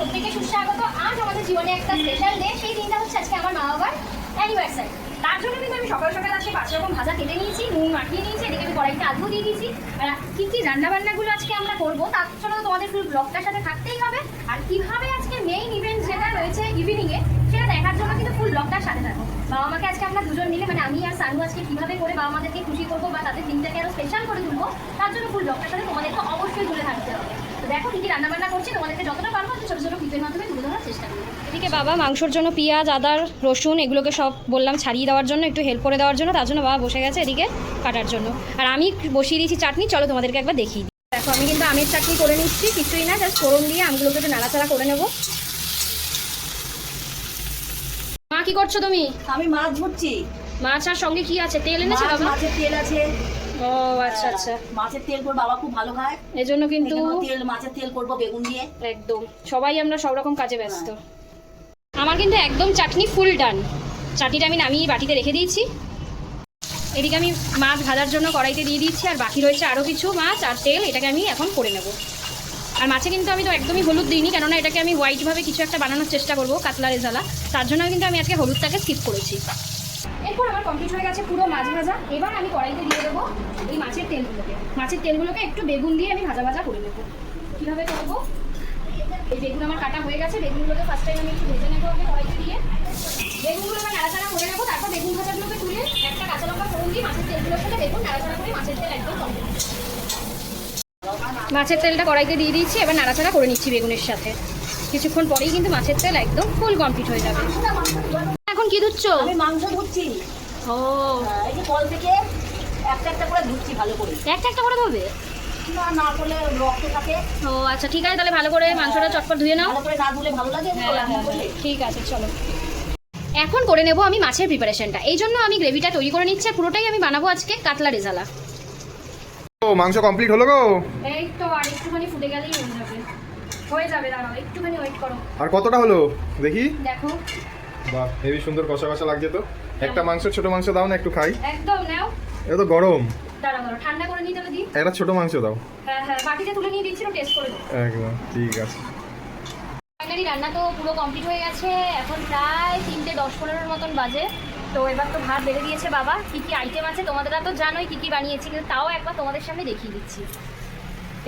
প্রত্যেককে সুস্বাগত। আজ আমাদের জীবনে একটা স্পেশাল ডে সেই দিনটা হচ্ছে আজকে আমার মা বাবার অ্যানিভার্সারি তার জন্য কিন্তু আমি সকাল সকাল আজকে পাঁচ রকম ভাজা কেটে নিয়েছি, নুন মাখিয়ে নিয়েছি, এদিকে আমি কড়াইতে আলু দিয়ে দিয়েছি। আর কি কি রান্না বান্নাগুলো আজকে আমরা করব, তার জন্য তোমাদের পুরো ব্লগটার সাথে থাকতেই হবে। আর কীভাবে আজকে মেইন ইভেন্ট যেটা রয়েছে ইভিনিংয়ে দেখার জন্য কিন্তু ফুল সাথে থাকো। বাবা মাকে আজকে আমরা দুজন মিলে মানে আমি আর সানু আজকে কীভাবে করে বাবা মাদেরকে খুশি করব বা তাদের দিনটাকে স্পেশাল করে তুলবো, তার জন্য ফুল সাথে তোমাদেরকে অবশ্যই তুলে থাকতে হবে। এদিকে বাবা, মাংসর জন্য পেঁয়াজ আদার রসুন, এগুলোকে সব বললাম ছাড়িয়ে দেওয়ার জন্য, একটু হেল্প করে দেওয়ার জন্য, তার জন্য বাবা বসে গেছে এদিকে কাটার জন্য। আর আমি বসিয়ে দিয়েছি চাটনি, চলো তোমাদেরকে একবার দেখিয়ে দিই। দেখো, আমি কিন্তু আমের চাটনি করে নিচ্ছি, কিছুই না জাস্ট ফোড়ন দিয়ে আমগুলোকে একটু নাড়াচাড়া করে নেব। মা কি করছ তুমি? আমি মাছ ধরছি। মাছ আর সঙ্গে কি আছে? তেল এনেছে বাবা? মাছের তেল আছে। ও আচ্ছা আচ্ছা। মাছের তেল করে বাবা খুব ভালো খায়। এই জন্য কিন্তু তেল মাছের তেল করব বেগুন দিয়ে। একদম। সবাই আমরা সব রকম কাজে ব্যস্ত। আমার কিন্তু একদম চাটনি ফুল ডান। চাটনিটা আমি নামিয়ে বাটিতে রেখে দিয়েছি। এদিকে আমি মাছ ভাজার জন্য কড়াইতে দিয়ে দিচ্ছি আর বাকি রয়েছে আরও কিছু মাছ আর তেল এটাকে আমি এখন করে নেব। আর মাছে কিন্তু আমি তো একদমই হলুদ দিইনি, কেননা এটাকে আমি হোয়াইটভাবে কিছু একটা বানানোর চেষ্টা করব, কাতলা রেজালা তার জন্য কিন্তু আমি আজকে হলুদটাকে স্কিপ করেছি। এরপর আমার কমপ্লিট হয়ে গেছে পুরো মাছ ভাজা। এবার আমি কড়াইতে দিয়ে দেবো এই মাছের তেলগুলোকে। মাছের তেলগুলোকে একটু বেগুন দিয়ে আমি ভাজা ভাজা করে নেব। কীভাবে করব? এই বেগুন আমার কাটা হয়ে গেছে, বেগুনগুলোকে ফার্স্ট টাইম আমি একটু ভেজে নেব আমি কড়াইতে দিয়ে। বেগুনগুলো আমি নাড়াচাড়া করে নেব, তারপর বেগুন ভাজাগুলোকে তুলে একটা কাঁচা লঙ্কা ফোড়ন দিয়ে মাছের তেলগুলোর সাথে বেগুন নাড়াচাড়া করে মাছের তেল একদম complete। মাছের তেলটা কড়াইতে দিয়ে দিচ্ছি এবার নাড়াচাড়া করে নিচ্ছি বেগুনের সাথে। কিছুক্ষণ পরেই কিন্তু মাছের তেল একদম ফুল কমপ্লিট হয়ে যাবে। এখন কি ধুচ্ছ? আমি মাংস ধরছি ও। হ্যাঁ, এই যে কল থেকে একটা একটা করে ধুচ্ছি ভালো করে। একটা একটা করে ধোবে? না না করলে রক্ত থাকে। ও আচ্ছা ঠিক আছে তাহলে ভালো করে মাংসটা চটপট ধুয়ে নাও। ভালো করে না ধুলে ভালো লাগে হ্যাঁ, হ্যাঁ, করলে। ঠিক আছে চলো। এখন করে নেব আমি মাছের প্রিপারেশনটা এই জন্য আমি গ্রেভিটা তৈরি করে নিচ্ছি পুরোটাই আমি বানাবো আজকে কাতলা রেজালা। ও মাংস কমপ্লিট হলো গো? এই তো আর একটুখানি ফুটে গেলেই হয়ে যাবে। হয়ে যাবে দাঁড়াও একটুখানি ওয়েট করো। আর কতটা হলো? দেখি। দেখো। বাহ হেবি সুন্দর কষা কষা লাগছে তো। একটা মাংস ছোট মাংস দাও না একটু খাই। একদম নাও। এটা তো গরম। দাঁড়াও দাঁড়াও ঠান্ডা করে নিই তাহলে দিই একটা ছোট মাংস দাও। হ্যাঁ হ্যাঁ বাটিতে তুলে নিয়ে দিচ্ছি টেস্ট করে দেবো। একদম ঠিক আছে। ফাইনালি রান্না তো পুরো কমপ্লিট হয়ে গেছে। এখন প্রায় তিনটে দশ পনেরোর মতন বাজে। তো এবার তো ভাত বেড়ে দিয়েছে বাবা। কী কী আইটেম আছে তোমাদের তো জানোই কী কী বানিয়েছি কিন্তু তাও একবার তোমাদের সামনে দেখিয়ে দিচ্ছি।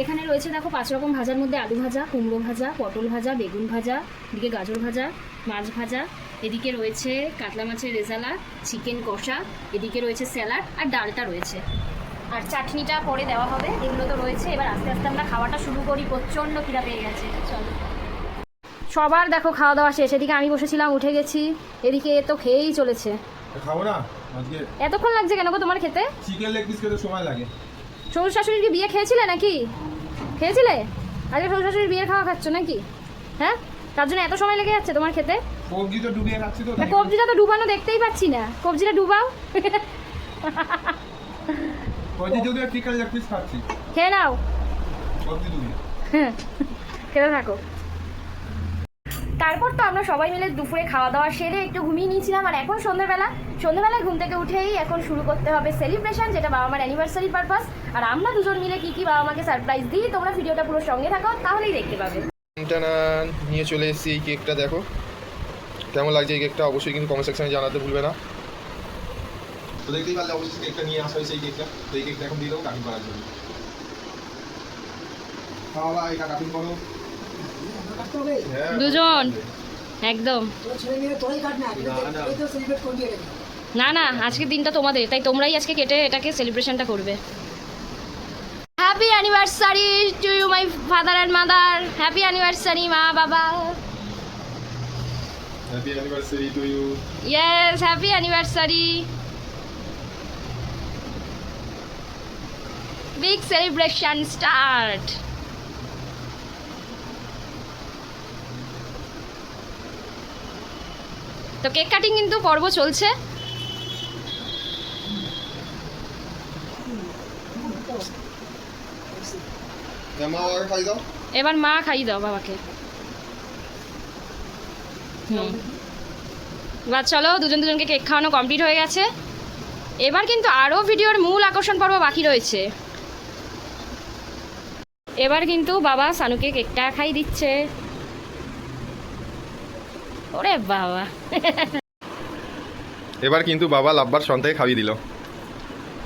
এখানে রয়েছে দেখো পাঁচ রকম ভাজার মধ্যে আলু ভাজা, কুমড়ো ভাজা, পটল ভাজা, বেগুন ভাজা, এদিকে গাজর ভাজা, মাছ ভাজা, এদিকে রয়েছে কাতলা মাছের রেজালা, চিকেন কষা, এদিকে রয়েছে স্যালাড আর ডালটা রয়েছে। আর চাটনিটা পরে দেওয়া হবে, এগুলো তো রয়েছে। এবার আস্তে আস্তে আমরা খাওয়াটা শুরু করি, প্রচণ্ড খিদা পেয়ে গেছে। চলো। সবার দেখো খাওয়া দাওয়া শেষ। এদিকে আমি বসেছিলাম উঠে গেছি। এদিকে এ তো খেয়েই চলেছে। খাব না? আজকে এতক্ষণ লাগছে কেন গো তোমার খেতে? চিকেন লেগ পিস খেতে সময় লাগে। শ্বশুর শাশুড়ির কি বিয়ে খেয়েছিলে নাকি? খেয়েছিলে? আজকে শ্বশুর শাশুড়ির বিয়ের খাওয়া খাচ্ছ নাকি? হ্যাঁ? তার জন্য এত সময় লেগে যাচ্ছে তোমার খেতে? সবজি তো ডুবিয়ে খাচ্ছি তো কবজিটা তো ডুবানো দেখতেই পাচ্ছি না। কবজিটা ডুবাও। সবজি যদি চিকেন লেগ পিস খাচ্ছি। খেয়ে নাও। সবজি ডুবিয়ে। হ্যাঁ। খেতে থাকো। তারপর তো আমরা সবাই মিলে দুপুরে খাওয়া দাওয়া সেরে একটু ঘুমিয়ে নিয়েছিলাম, আর এখন সন্ধ্যেবেলা। সন্ধ্যেবেলায় ঘুম থেকে উঠেই এখন শুরু করতে হবে সেলিব্রেশন যেটা বাবা মার অ্যানিভার্সারি পারপাস আর আমরা দুজন মিলে কি কি বাবা মাকে সারপ্রাইজ দিই, তোমরা ভিডিওটা পুরো সঙ্গে থাকো, তাহলেই দেখতে পাবে। নিয়ে চলে এসেছি এই কেকটা দেখো। কেমন লাগছে এই কেকটা অবশ্যই কিন্তু কমেন্ট সেকশনে জানাতে ভুলবে না। দেখতেই পারলে অবশ্যই কেকটা নিয়ে আসা হয়েছে এই কেকটা এই কেকটা এখন দিয়ে দেবো কাটিং করার জন্য। খাওয়া এটা কাটিং করো। দুজন। একদম। না না আজকের দিনটা তোমাদের তাই তোমরাই আজকে কেটে এটাকে সেলিব্রেশনটা করবে। Happy anniversary to you my father and mother happy anniversary মা বাবা। Happy anniversary to you yes happy anniversary big celebration start তো কেক কাটিং কিন্তু পর্ব চলছে। খাই এবার মা খাইয়ে দাও বাবাকে। এবার চলো দুজন দুজনকে কেক খাওয়ানো কমপ্লিট হয়ে গেছে। এবার কিন্তু আরও ভিডিওর মূল আকর্ষণ পর্ব বাকি রয়েছে। এবার কিন্তু বাবা সানুকে কেকটা খাই দিচ্ছে। ওরে বাবা। এবার কিন্তু বাবা লাভবার সন্তাকে খাইয়ে দিল।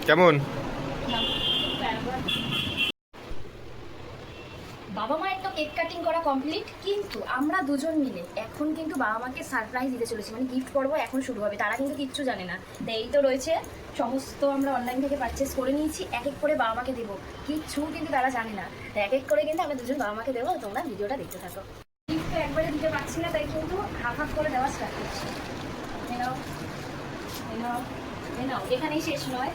কেমন? বাবা মায়ের তো কেক কাটিং করা কমপ্লিট কিন্তু আমরা দুজন মিলে এখন কিন্তু বাবা মাকে সারপ্রাইজ দিতে চলেছি। মানে গিফট পর্ব এখন শুরু হবে তারা কিন্তু কিচ্ছু জানে না। এই তো রয়েছে সমস্ত আমরা অনলাইন থেকে পারচেস করে নিয়েছি এক এক করে বাবা মাকে দেবো। কিচ্ছু কিন্তু তারা জানে না। এক এক করে কিন্তু আমরা দুজন বাবা মাকে দেবো তোমরা ভিডিওটা দেখতে থাকো। তো একবারে দিতে পারছি না তাই কিন্তু হাফ হাফ করে দেওয়া স্টার্ট করছি। এখানেই শেষ নয়।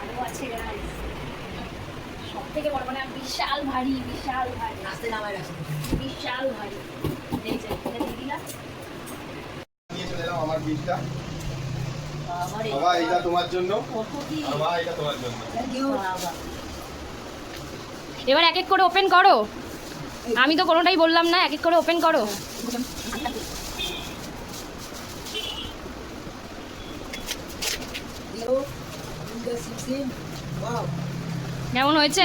আরও আছে guys। সব থেকে বড় মানে বিশাল ভারী বিশাল ভারী। আসতে নামায় রাখছি বিশাল ভারী। এই যে এটা দিয়ে দিলাম। নিয়ে চলে এলাম আমার গিফটটা বাবা এটা তোমার জন্য। মা এটা তোমার জন্য। বাবা এবার এক এক করে ওপেন করো। আমি তো কোনোটাই বললাম না এক এক করে ওপেন করো। কেমন হয়েছে?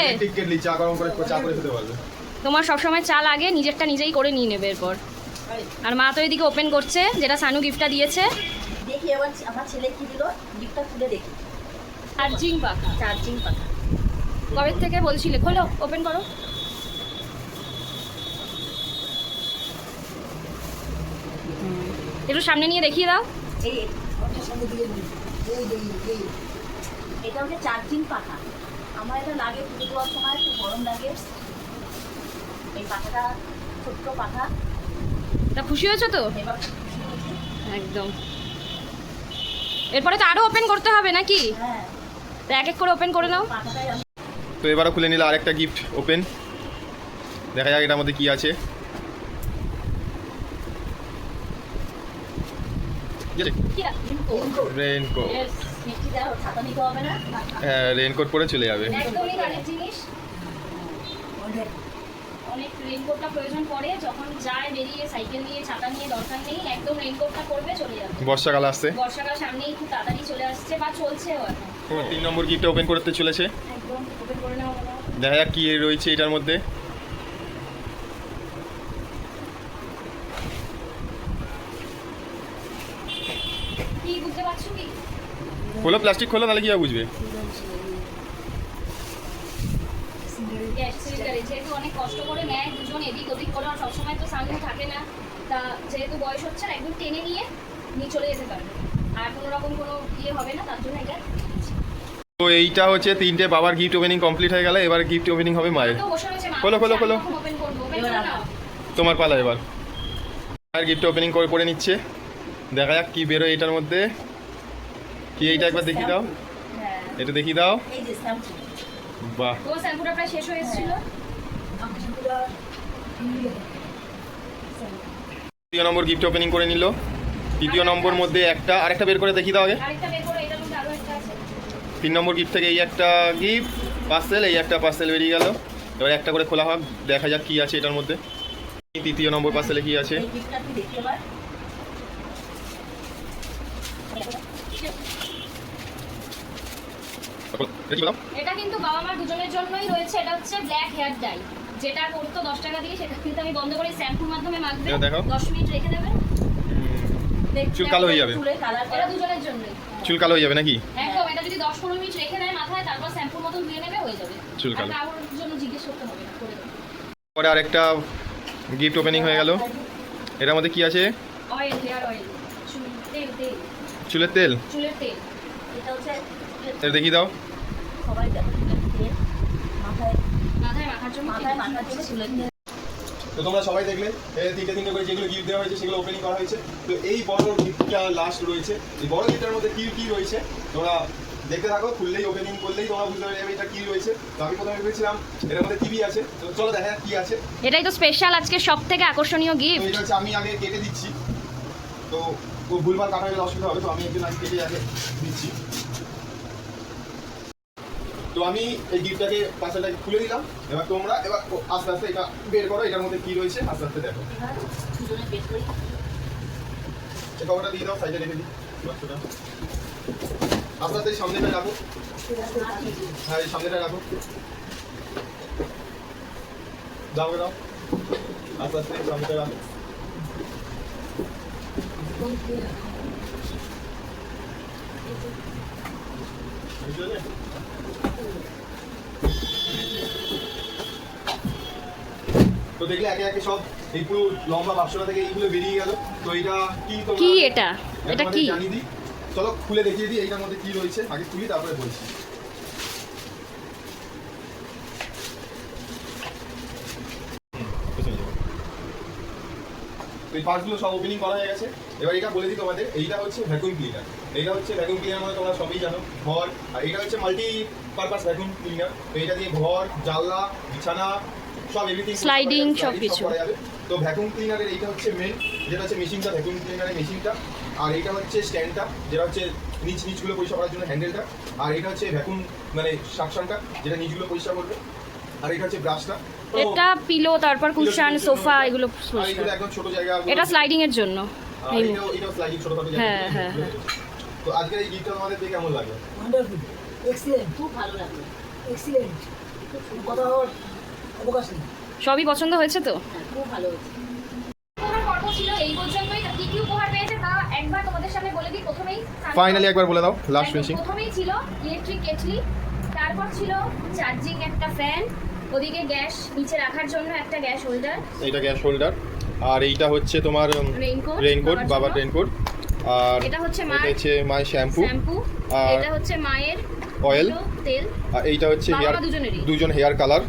চা চা তোমার সবসময় চাল আগে নিজেরটা নিজেই করে নিয়ে নেবে এরপর। আর মা তো এদিকে ওপেন করছে যেটা সানু গিফটটা দিয়েছে। দেখি এবার আমার ছেলে কি দিল? গিফটটা খুলে দেখি। চার্জিং পাখা। চার্জিং পাখা। কবে থেকে বলছিলে? খোলো ওপেন করো। একটু সামনে নিয়ে দেখিয়ে দাও। এই এটা হচ্ছে চার্জিং পাখা। আমার এটা লাগে পুজো দেওয়ার সময় একটু গরম লাগে। এই পাখাটা ছোট্ট পাখা। তা খুশি হয়েছো তো? একদম। এরপরে তো আরও ওপেন করতে হবে নাকি? তো এক এক করে ওপেন করে নাও। তো এবারও খুলে নিলে আরেকটা গিফট ওপেন দেখা যাক এটার মধ্যে কি আছে। রেনকোট হ্যাঁ রেনকোট পরে চলে যাবে। অনেক রেইনকোটটা প্রয়োজন পড়ে যখন যায় বেরিয়ে সাইকেল নিয়ে ছাতা নিয়ে দরকার নেই একদম রেইনকোটটা পরবে চলে যাবে। বর্ষাকাল আসছে? বর্ষাকাল সামনেই খুব তাড়াতাড়ি চলে আসছে বা চলছেও এখন। তিন নম্বর গিফটটা ওপেন করতে চলেছে? একদম ওপেন করে নাও দেখা যাক কি রয়েছে এটার মধ্যে। খোলো প্লাস্টিক খোলো তাহলে কি বুঝবে গ্যাস সিলিন্ডারে যেহেতু অনেক কষ্ট করে নেয় দুজন এদিক ওদিক করে সবসময় তো সামনে থাকে না। তা যেহেতু বয়স হচ্ছে না একদম টেনে নিয়ে নিয়ে চলে যেতে পারবে। আর কোনো রকম কোনো ইয়ে হবে না তার জন্য এটা তো এইটা হচ্ছে তিনটে বাবার গিফট ওপেনিং কমপ্লিট হয়ে গেল এবার গিফট ওপেনিং হবে মায়ের। খোলো, খোলো, খোলো। আবার। নাও তোমার পালা এবার। মায়ের গিফট ওপেনিং করে করে নিচ্ছে। দেখা যাক কি বেরোয় এটার মধ্যে। কি এইটা একবার দেখিয়ে দাও। হ্যাঁ। এটা দেখিয়ে দাও। এই যে শ্যাম্পু বাহ। তো শ্যাম্পুটা প্রায় শেষ হয়ে এসেছিল। তৃতীয় নম্বর গিফট ওপেনিং করে নিল। তৃতীয় নম্বর মধ্যে একটা আরেকটা বের করে দেখিয়ে দাও আগে। আরেকটা বের করে এটার মধ্যে আরও একটা আছে। তিন নম্বর গিফট থেকে এই একটা গিফট পার্সেল এই একটা পার্সেল বেরিয়ে গেল। এবার একটা করে খোলা হোক দেখা যাক কি আছে এটার মধ্যে। তৃতীয় নম্বর পার্সেলে কি আছে এই গিফটটা তুই দেখতে পার দেখি বলো। এটা কিন্তু বাবা মার দুজনের জন্যই রয়েছে এটা হচ্ছে ব্ল্যাক হেয়ার ডাই যেটা করতো দশ টাকা দিয়ে সেটা কিন্তু আমি বন্ধ করে শ্যাম্পুর মাধ্যমে মাখবে। দেখো। দশ মিনিট রেখে দেবে। চুল কালো হয়ে যাবে। এটা দুজনের জন্যই। চুল কালো হয়ে যাবে নাকি? একদম এটা যদি দশ পনেরো মিনিট রেখে দেয় মাথায় তারপর শ্যাম্পুর মতো ধুয়ে নেবে হয়ে যাবে। চুল কালো। জন্য জিজ্ঞেস করতে হবে করে পরে আরেকটা গিফট ওপেনিং হয়ে গেল। এটার মধ্যে কি আছে? অয়েল হেয়ার অয়েল চুল তেল তেল। চুলের তেল। চুলের তেল। এটা হচ্ছে দেখিয়ে দাও। সবাই দেখো চুলের তেল মাথায় মাথায় মাখার জন্য মাথায় মাথার জন্য চুলের তেল তো তোমরা সবাই দেখলে তিনটে তিনটে করে যেগুলো গিফট দেওয়া হয়েছে সেগুলো ওপেনিং করা হয়েছে। তো এই বড় গিফটটা লাস্ট রয়েছে। এই বড় গিফটের মধ্যে কি কি রয়েছে তোমরা দেখতে থাকো খুললেই ওপেনিং করলেই তোমরা বুঝতে পারবে এটা কি রয়েছে। তো আমি প্রথমে ভেবেছিলাম এটার মধ্যে টিভি আছে। তো চলো দেখা যাক কি আছে। এটাই তো স্পেশাল আজকে সব থেকে আকর্ষণীয় গিফট এটা হচ্ছে আমি আগে কেটে দিচ্ছি। তো ভুলভাল কাটা গেলে অসুবিধা হবে তো আমি একজন আগে কেটে আগে দিচ্ছি। তো আমি এই গিফটটাকে পাশাটাকে খুলে দিলাম এবার তোমরা, এবার আস্তে আস্তে এটা বের করো, এটার মধ্যে কি রয়েছে, আস্তে আস্তে দেখো। কভারটা দিয়ে দাও সাইডে রেখে দিই। আস্তে আস্তে সামনেটা রাখো। হ্যাঁ এই সামনেটা রাখো। দাও দাও। আস্তে আস্তে সামনে রাখো। বুঝতে পেরেছ? তো দেখলে একে একে সব এই পুরো লম্বা বাক্সটা থেকে এইগুলো বেরিয়ে গেল। তো এটা কি কি এটা? এটা কি? দিই। চলো খুলে দেখিয়ে দিই এইটার মধ্যে কি রয়েছে। আগে খুলি তারপরে বলছি। তো এই পার্টসগুলো সব ওপেনিং করা হয়ে গেছে। এবার এটা বলে দিই তোমাদের এইটা হচ্ছে ভ্যাকুয়াম ক্লিনার এইটা হচ্ছে ভ্যাকুয়াম ক্লিনার মানে তোমরা সবই জানো ঘর আর এটা হচ্ছে মাল্টি পারপাস ভ্যাকুয়াম ক্লিনার তো এটা দিয়ে ঘর জানলা বিছানা সব এভরিথিং সবকিছু। করা যাবে। তো ভ্যাকুয়াম ক্লিনারের এইটা হচ্ছে মেন যেটা হচ্ছে মেশিনটা ভ্যাকুয়াম ক্লিনারের মেশিনটা আর এইটা হচ্ছে স্ট্যান্ডটা যেটা হচ্ছে নিচ নিচগুলো পরিষ্কার করার জন্য হ্যান্ডেলটা আর এটা হচ্ছে ভ্যাকুয়াম মানে সাকশনটা যেটা নিচগুলো পরিষ্কার করবে। আর এটা হচ্ছে ব্রাশটা এটা পিলো তারপর কুশন সোফা এগুলো ছোট জায়গা এটা স্লাইডিং এর জন্য। হ্যাঁ, হ্যাঁ, হ্যাঁ। তো আজকের এই গিফটটা তোমাদের দেখে কেমন লাগল? ওয়ান্ডারফুল এক্সিলেন্ট খুব ভালো লাগল। এক্সিলেন্ট কথা হওয়ার অবকাশ নেই। সবই পছন্দ হয়েছে তো? হ্যাঁ খুব ভালো হয়েছে। উপহার পর্ব ছিল এই পর্যন্তই। তা কি কি উপহার পেয়েছে তা একবার তোমাদের সামনে বলে দিই। প্রথমেই ফাইনালি একবার বলে দাও লাস্ট ফিনিশিং প্রথমেই ছিল ইলেকট্রিক কেটলি। তারপর ছিল চার্জিং একটা ফ্যান ওদিকে গ্যাস নিচে রাখার জন্য একটা গ্যাস হোল্ডার। এইটা গ্যাস হোল্ডার। আর এইটা হচ্ছে তোমার Raincoat, রেইনকোট বাবার রেইনকোট আর এটা হচ্ছে এটা মার হচ্ছে মায়ের শ্যাম্পু শ্যাম্পু আর এটা হচ্ছে মায়ের হলো তেল। আর এইটা হচ্ছে হেয়ার দুজন হেয়ার কালার।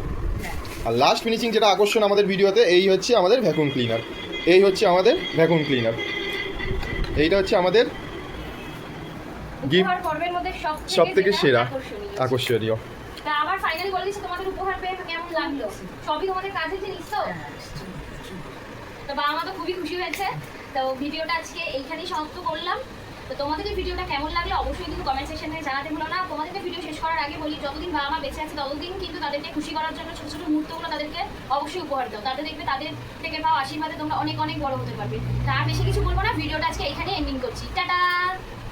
আর লাস্ট ফিনিশিং যেটা আকর্ষণ আমাদের ভিডিওতে এই হচ্ছে আমাদের ভ্যাকুম ক্লিনার এই হচ্ছে আমাদের ভ্যাকুম ক্লিনার এইটা হচ্ছে আমাদের গিফট পর্বের মধ্যে সব থেকে সেরা আকর্ষণীয়। ফাইনালি বলে দিচ্ছি তোমাদের উপহার পেয়ে কেমন লাগল? সবই তোমাদের কাজে জিনিস তো? তো বাবা মা তো খুবই খুশি হয়েছে। তো ভিডিওটা আজকে এইখানেই সমাপ্ত করলাম। তো তোমাদের ভিডিওটা কেমন লাগল অবশ্যই কিন্তু কমেন্ট সেকশনে জানাতে ভুলো না। তোমাদেরকে ভিডিও শেষ করার আগে বলি, যতদিন বাবা মা বেঁচে আছে, ততদিন কিন্তু তাদেরকে খুশি করার জন্য ছোটো ছোটো মুহূর্তগুলো তাদেরকে অবশ্যই উপহার দাও। তাদের দেখবে তাদের থেকে পাওয়া আশীর্বাদে তোমরা অনেক অনেক বড় হতে পারবে। তার বেশি কিছু বলব না। ভিডিওটা আজকে এইখানে এন্ডিং করছি। টাটা!